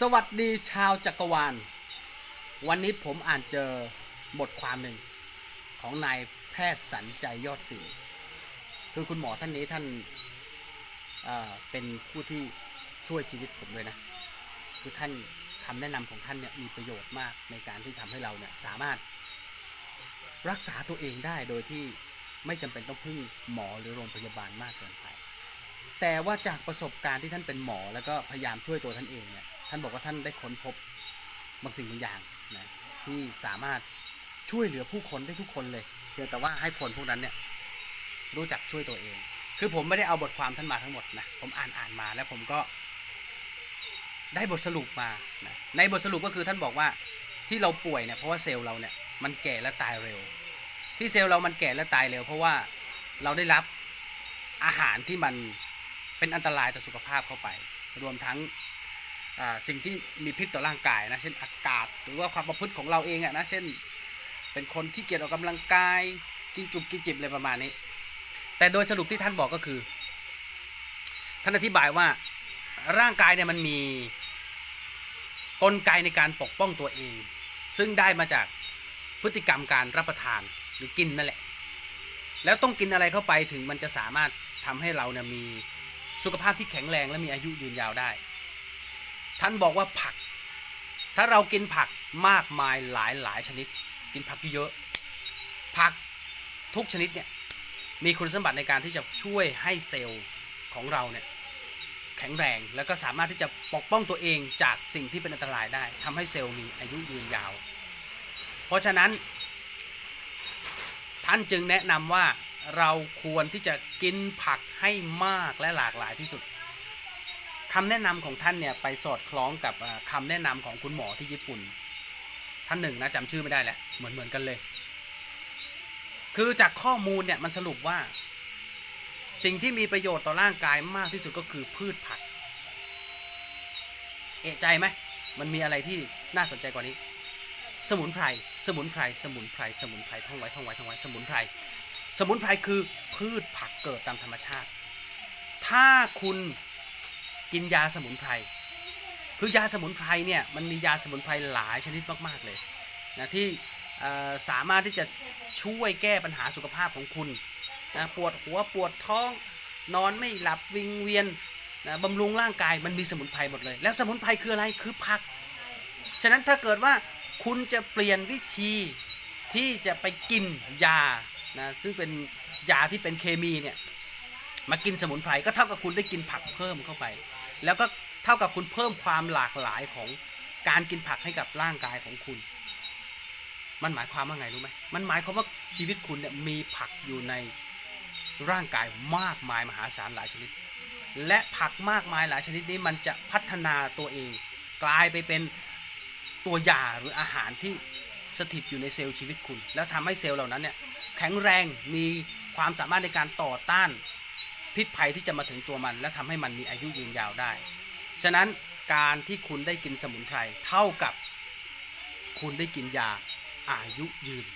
สวัสดีชาวจักรวาล วันนี้ผมอ่านเจอบทความหนึ่งของนายแพทย์สันใจยอดศิลคือคุณหมอท่านนี้ท่านเอ่อเป็นผู้ที่ช่วยชีวิตผมเลยนะ คือท่านคำแนะนำของท่านเนี่ยมีประโยชน์มากในการที่ทำให้เราเนี่ยสามารถรักษาตัวเองได้โดยที่ไม่จำเป็นต้องพึ่งหมอหรือโรงพยาบาลมากเกินไป แต่ว่าจากประสบการณ์ที่ท่านเป็นหมอแล้วก็พยายามช่วยตัวท่านเองเนี่ย ท่านบอกว่าท่านได้ค้นพบบางสิ่งบางอย่างนะที่สามารถช่วยเหลือผู้คนได้ทุกคนเลยเพียงแต่ว่าให้คนพวกนั้นเนี่ยรู้จักช่วยตัวเอง คือผมไม่ได้เอาบทความท่านมาทั้งหมดนะผมอ่านอ่านมาแล้วผมก็ได้บทสรุปมานะในบทสรุปก็คือท่านบอกว่าที่เราป่วยเนี่ยเพราะว่าเซลล์เราเนี่ยมันแก่และตายเร็ว ที่เซลล์เรามันแก่และตายเร็ว เพราะว่าเราได้รับอาหารที่มันเป็นอันตรายต่อสุขภาพเข้าไป รวมทั้ง สิ่งที่มีพิษต่อร่างกายนะเช่นอากาศ หรือว่าความประพฤติของเราเองอะนะเช่น เป็นคนที่เกียจออกกำลังกาย กินจุบกินจิบอะไรประมาณนี้ แต่โดยสรุปที่ท่านบอกก็คือ ท่านอธิบายว่าร่างกายเนี่ยมันมีกลไกในการปกป้องตัวเอง ซึ่งได้มาจากพฤติกรรมการรับประทานหรือกินนั่นแหละ แล้วต้องกินอะไรเข้าไปถึงมันจะสามารถทำให้เราเนี่ยมีสุขภาพที่แข็งแรงและมีอายุยืนยาวได้ ท่านบอกว่าผัก ถ้าเรากินผักมากมายหลายหลายชนิด กินผักเยอะๆผักทุกชนิดเนี่ยมีคุณสมบัติในการที่จะช่วยให้เซลล์ของเราเนี่ยแข็งแรงแล้วก็สามารถที่จะปกป้องตัวเองจากสิ่งที่เป็นอันตรายได้ทำให้เซลล์มีอายุยืนยาว เพราะฉะนั้น ท่านจึงแนะนำว่าเราควรที่จะกินผักให้มากและหลากหลายที่สุด คำแนะนำของท่านเนี่ยไปสอดคล้องกับอ่าคำแนะนำของคุณหมอที่ญี่ปุ่น ท่านหนึ่งนะจำชื่อไม่ได้แหละเหมือนเหมือนกันเลย คือจากข้อมูลเนี่ยมันสรุปว่า สิ่งที่มีประโยชน์ต่อร่างกายมากที่สุดก็คือพืชผัก เอะใจไหมมันมีอะไรที่น่าสนใจกว่านี้ สมุนไพร สมุนไพร สมุนไพร สมุนไพรท่องไว้ท่องไว้ท่องไว้ สมุนไพร สมุนไพรคือพืชผักเกิดตามธรรมชาติ ถ้าคุณ กินยาสมุนไพร คือยาสมุนไพรเนี่ยมันมียาสมุนไพรหลายชนิดมากๆเลยนะที่สามารถที่จะช่วยแก้ปัญหาสุขภาพของคุณนะปวดหัวปวดท้อง นอนไม่หลับวิงเวียนนะบำรุงร่างกายมันมีสมุนไพรหมดเลย แล้วสมุนไพรคืออะไรคือผัก ฉะนั้นถ้าเกิดว่าคุณจะเปลี่ยนวิธีที่จะไปกินยานะซึ่งเป็นยาที่เป็นเคมีเนี่ย มากินสมุนไพรก็เท่ากับคุณได้กินผักเพิ่มเข้าไป แล้วก็เท่ากับคุณเพิ่มความหลากหลายของการกินผักให้กับร่างกายของคุณ มันหมายความว่าไงรู้ไหมมันหมายความว่าชีวิตคุณเนี่ยมีผักอยู่ในร่างกายมากมายมหาศาลหลายชนิด และผักมากมายหลายชนิดนี้มันจะพัฒนาตัวเอง กลายไปเป็นตัวยาหรืออาหารที่สถิตอยู่ในเซลล์ชีวิตคุณ แล้วทำให้เซลล์เหล่านั้นเนี่ยแข็งแรงมีความสามารถในการต่อต้าน พิษภัยที่จะมาถึงตัวมัน และทำให้มันมีอายุยืนยาวได้ ฉะนั้นการที่คุณได้กินสมุนไพรเท่ากับ คุณได้กินยาอายุยืน